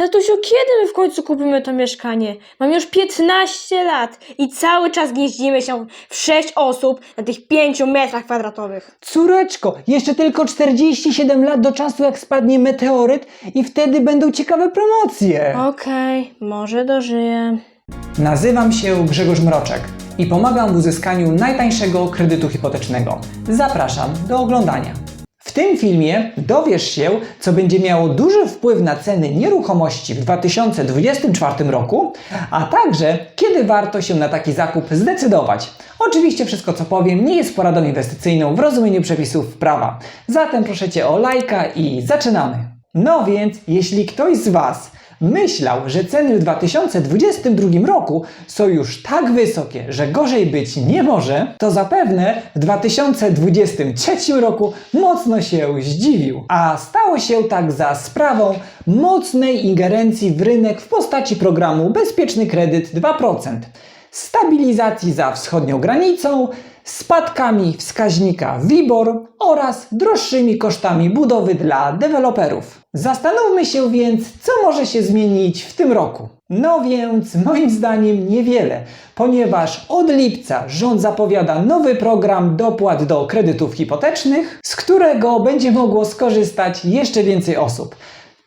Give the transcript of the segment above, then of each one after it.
Tatusiu, kiedy my w końcu kupimy to mieszkanie? Mam już 15 lat i cały czas gnieździmy się w 6 osób na tych 5 metrach kwadratowych. Córeczko, jeszcze tylko 47 lat do czasu, jak spadnie meteoryt i wtedy będą ciekawe promocje. Okej, może dożyję. Nazywam się Grzegorz Mroczek i pomagam w uzyskaniu najtańszego kredytu hipotecznego. Zapraszam do oglądania. Tym filmie dowiesz się, co będzie miało duży wpływ na ceny nieruchomości w 2024 roku, a także kiedy warto się na taki zakup zdecydować. Oczywiście wszystko, co powiem, nie jest poradą inwestycyjną w rozumieniu przepisów prawa. Zatem proszę Cię o lajka i zaczynamy. No więc, jeśli ktoś z Was myślał, że ceny w 2022 roku są już tak wysokie, że gorzej być nie może, to zapewne w 2023 roku mocno się zdziwił. A stało się tak za sprawą mocnej ingerencji w rynek w postaci programu Bezpieczny Kredyt 2%, stabilizacji za wschodnią granicą, spadkami wskaźnika WIBOR oraz droższymi kosztami budowy dla deweloperów. Zastanówmy się więc, co może się zmienić w tym roku. No więc moim zdaniem niewiele, ponieważ od lipca rząd zapowiada nowy program dopłat do kredytów hipotecznych, z którego będzie mogło skorzystać jeszcze więcej osób.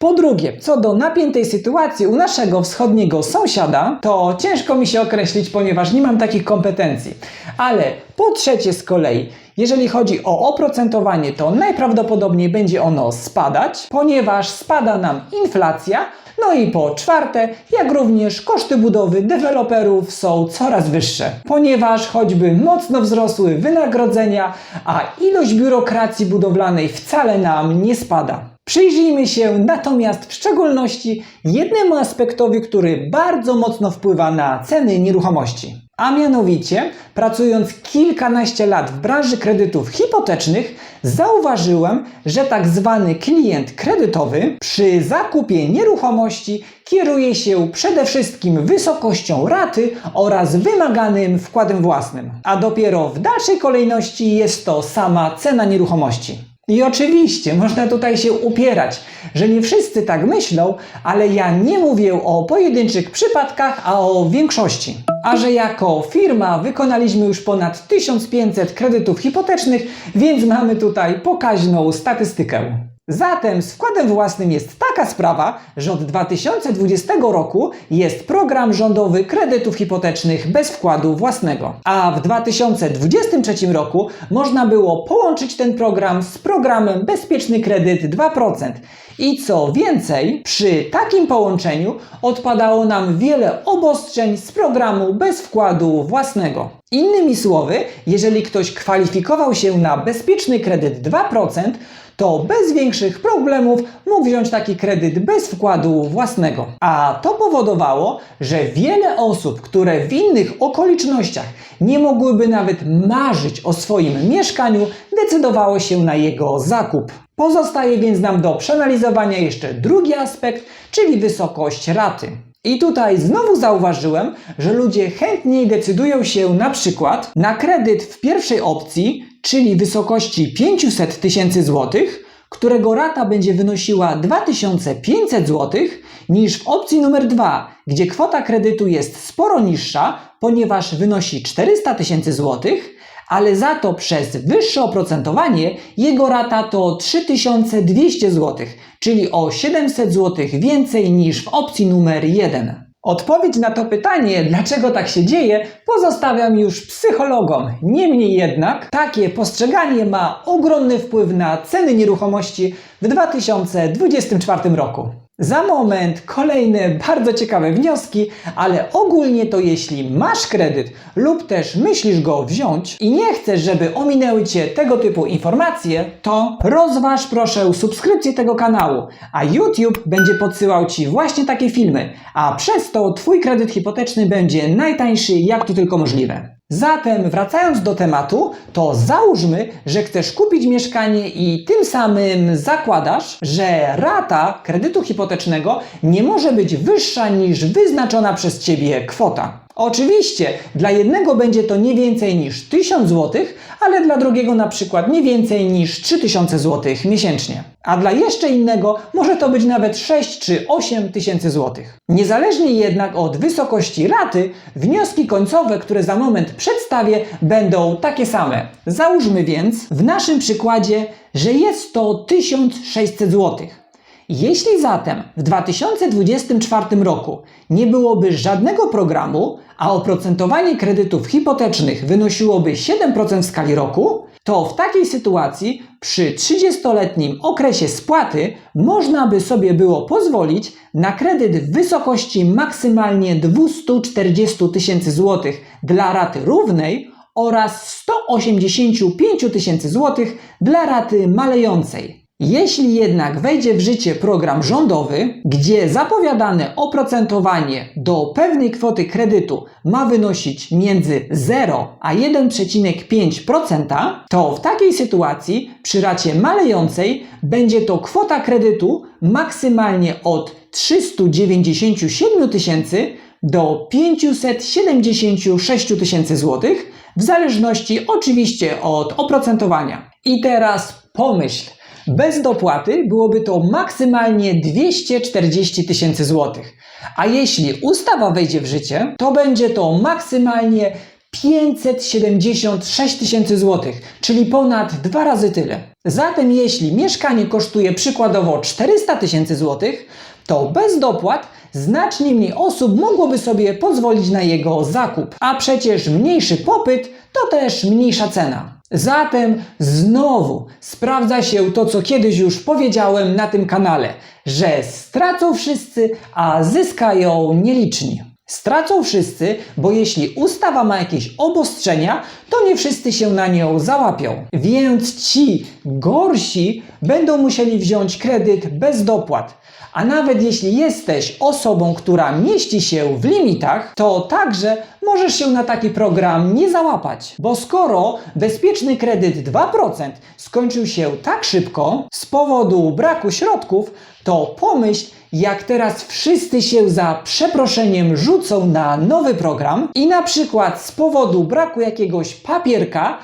Po drugie, co do napiętej sytuacji u naszego wschodniego sąsiada, to ciężko mi się określić, ponieważ nie mam takich kompetencji. Ale po trzecie z kolei, jeżeli chodzi o oprocentowanie, to najprawdopodobniej będzie ono spadać, ponieważ spada nam inflacja. No i po czwarte, jak również koszty budowy deweloperów są coraz wyższe, ponieważ choćby mocno wzrosły wynagrodzenia, a ilość biurokracji budowlanej wcale nam nie spada. Przyjrzyjmy się natomiast w szczególności jednemu aspektowi, który bardzo mocno wpływa na ceny nieruchomości. A mianowicie, pracując kilkanaście lat w branży kredytów hipotecznych, zauważyłem, że tak zwany klient kredytowy przy zakupie nieruchomości kieruje się przede wszystkim wysokością raty oraz wymaganym wkładem własnym, a dopiero w dalszej kolejności jest to sama cena nieruchomości. I oczywiście można tutaj się upierać, że nie wszyscy tak myślą, ale ja nie mówię o pojedynczych przypadkach, a o większości. A że jako firma wykonaliśmy już ponad 1500 kredytów hipotecznych, więc mamy tutaj pokaźną statystykę. Zatem z wkładem własnym jest taka sprawa, że od 2020 roku jest program rządowy kredytów hipotecznych bez wkładu własnego. A w 2023 roku można było połączyć ten program z programem Bezpieczny Kredyt 2%. I co więcej, przy takim połączeniu odpadało nam wiele obostrzeń z programu bez wkładu własnego. Innymi słowy, jeżeli ktoś kwalifikował się na bezpieczny kredyt 2%, to bez większych problemów mógł wziąć taki kredyt bez wkładu własnego. A to powodowało, że wiele osób, które w innych okolicznościach nie mogłyby nawet marzyć o swoim mieszkaniu, decydowało się na jego zakup. Pozostaje więc nam do przeanalizowania jeszcze drugi aspekt, czyli wysokość raty. I tutaj znowu zauważyłem, że ludzie chętniej decydują się na przykład na kredyt w pierwszej opcji, czyli wysokości 500 tysięcy złotych, którego rata będzie wynosiła 2500 złotych, niż w opcji numer 2, gdzie kwota kredytu jest sporo niższa, ponieważ wynosi 400 tysięcy złotych, ale za to przez wyższe oprocentowanie jego rata to 3200 zł, czyli o 700 zł więcej niż w opcji numer 1. Odpowiedź na to pytanie, dlaczego tak się dzieje, pozostawiam już psychologom. Niemniej jednak, takie postrzeganie ma ogromny wpływ na ceny nieruchomości w 2024 roku. Za moment kolejne bardzo ciekawe wnioski, ale ogólnie to jeśli masz kredyt lub też myślisz go wziąć i nie chcesz, żeby ominęły Cię tego typu informacje, to rozważ proszę subskrypcję tego kanału, a YouTube będzie podsyłał Ci właśnie takie filmy, a przez to Twój kredyt hipoteczny będzie najtańszy jak to tylko możliwe. Zatem wracając do tematu, to załóżmy, że chcesz kupić mieszkanie i tym samym zakładasz, że rata kredytu hipotecznego nie może być wyższa niż wyznaczona przez Ciebie kwota. Oczywiście, dla jednego będzie to nie więcej niż 1000 zł, ale dla drugiego na przykład nie więcej niż 3000 zł miesięcznie. A dla jeszcze innego może to być nawet 6 czy 8 tysięcy złotych. Niezależnie jednak od wysokości raty, wnioski końcowe, które za moment przedstawię, będą takie same. Załóżmy więc w naszym przykładzie, że jest to 1600 złotych. Jeśli zatem w 2024 roku nie byłoby żadnego programu, a oprocentowanie kredytów hipotecznych wynosiłoby 7% w skali roku, to w takiej sytuacji przy 30-letnim okresie spłaty można by sobie było pozwolić na kredyt w wysokości maksymalnie 240 tysięcy złotych dla raty równej oraz 185 tysięcy złotych dla raty malejącej. Jeśli jednak wejdzie w życie program rządowy, gdzie zapowiadane oprocentowanie do pewnej kwoty kredytu ma wynosić między 0 a 1,5%, to w takiej sytuacji przy racie malejącej będzie to kwota kredytu maksymalnie od 397 tysięcy do 576 tysięcy złotych, w zależności oczywiście od oprocentowania. I teraz pomyśl, bez dopłaty byłoby to maksymalnie 240 tysięcy złotych. A jeśli ustawa wejdzie w życie, to będzie to maksymalnie 576 tysięcy złotych, czyli ponad dwa razy tyle. Zatem jeśli mieszkanie kosztuje przykładowo 400 tysięcy złotych, to bez dopłat znacznie mniej osób mogłoby sobie pozwolić na jego zakup. A przecież mniejszy popyt to też mniejsza cena. Zatem znowu sprawdza się to, co kiedyś już powiedziałem na tym kanale, że stracą wszyscy, a zyskają nieliczni. Stracą wszyscy, bo jeśli ustawa ma jakieś obostrzenia, to nie wszyscy się na nią załapią. Więc ci gorsi będą musieli wziąć kredyt bez dopłat. A nawet jeśli jesteś osobą, która mieści się w limitach, to także możesz się na taki program nie załapać. Bo skoro bezpieczny kredyt 2% skończył się tak szybko z powodu braku środków, to pomyśl, jak teraz wszyscy się za przeproszeniem rzucą na nowy program i na przykład z powodu braku jakiegoś papierka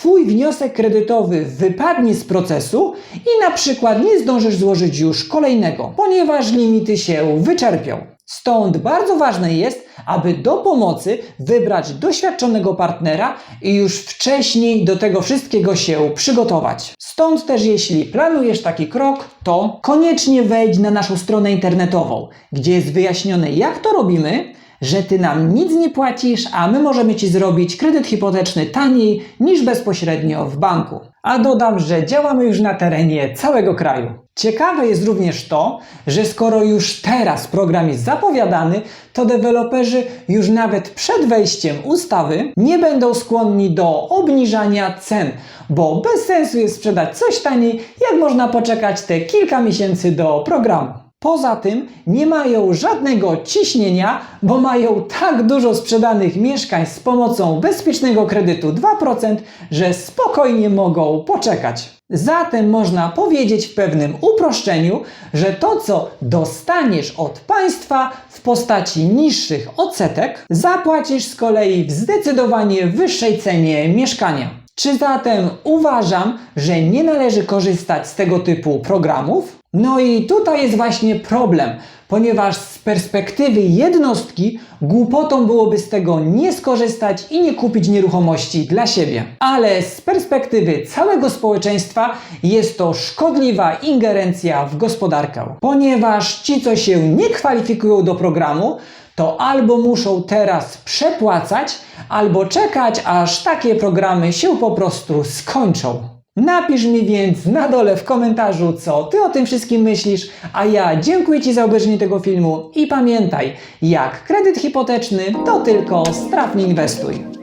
Twój wniosek kredytowy wypadnie z procesu i na przykład nie zdążysz złożyć już kolejnego, ponieważ limity się wyczerpią. Stąd bardzo ważne jest, aby do pomocy wybrać doświadczonego partnera i już wcześniej do tego wszystkiego się przygotować. Stąd też jeśli planujesz taki krok, to koniecznie wejdź na naszą stronę internetową, gdzie jest wyjaśnione jak to robimy, że ty nam nic nie płacisz, a my możemy ci zrobić kredyt hipoteczny taniej niż bezpośrednio w banku. A dodam, że działamy już na terenie całego kraju. Ciekawe jest również to, że skoro już teraz program jest zapowiadany, to deweloperzy już nawet przed wejściem ustawy nie będą skłonni do obniżania cen, bo bez sensu jest sprzedać coś taniej, jak można poczekać te kilka miesięcy do programu. Poza tym nie mają żadnego ciśnienia, bo mają tak dużo sprzedanych mieszkań z pomocą bezpiecznego kredytu 2%, że spokojnie mogą poczekać. Zatem można powiedzieć w pewnym uproszczeniu, że to co dostaniesz od państwa w postaci niższych odsetek, zapłacisz z kolei w zdecydowanie wyższej cenie mieszkania. Czy zatem uważam, że nie należy korzystać z tego typu programów? No i tutaj jest właśnie problem, ponieważ z perspektywy jednostki głupotą byłoby z tego nie skorzystać i nie kupić nieruchomości dla siebie. Ale z perspektywy całego społeczeństwa jest to szkodliwa ingerencja w gospodarkę, ponieważ ci, co się nie kwalifikują do programu, to albo muszą teraz przepłacać, albo czekać, aż takie programy się po prostu skończą. Napisz mi więc na dole w komentarzu, co ty o tym wszystkim myślisz, a ja dziękuję Ci za obejrzenie tego filmu i pamiętaj, jak kredyt hipoteczny to tylko strafnie inwestuj.